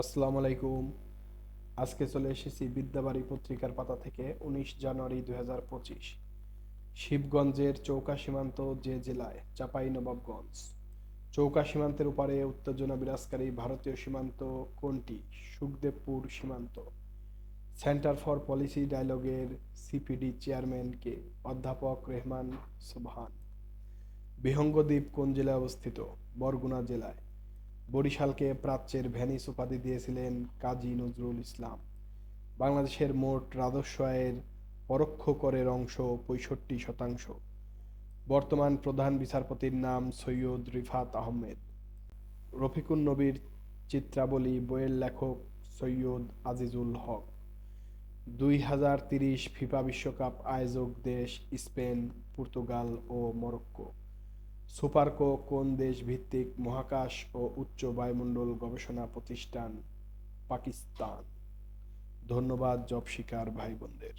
আসসালামু আলাইকুম। আজকে চলে এসেছি বিদ্যাবাড়ি পত্রিকার পাতা থেকে উনিশ জানুয়ারি দুই হাজার পঁচিশ, শিবগঞ্জের চৌকা সীমান্ত যে জেলায়, চাপাই নবাবগঞ্জ। চৌকা সীমান্তের উপারে উত্তেজনা বিরাজকারী ভারতীয় সীমান্ত কোনটি? সুখদেবপুর সীমান্ত। সেন্টার ফর পলিসি ডায়ালগের সিপিডি চেয়ারম্যানকে অধ্যাপক রেহমান সুবহান। বিহঙ্গদ্বীপ কোন জেলায় অবস্থিত? বরগুনা জেলায়। বরিশালকে প্রাচ্যের ভ্যানিস উপাধি দিয়েছিলেন কাজী নজরুল ইসলাম। বাংলাদেশের মোট রাজস্ব আয়ের পরোক্ষ করের অংশ পঁয়ষট্টি শতাংশ। বর্তমান প্রধান বিচারপতির নাম সৈয়দ রিফাত আহমেদ। রফিকুন নবীর চিত্রাবলী বইয়ের লেখক সৈয়দ আজিজুল হক। দুই হাজার তিরিশ ফিফা বিশ্বকাপ আয়োজক দেশ স্পেন, পর্তুগাল ও মরক্কো। সুপারকো কোন দেশ ভিত্তিক মহাকাশ ও উচ্চ বায়ুমণ্ডল গবেষণা প্রতিষ্ঠান পাকিস্তান? ধন্যবাদ, জব শিকার ভাই বোনদের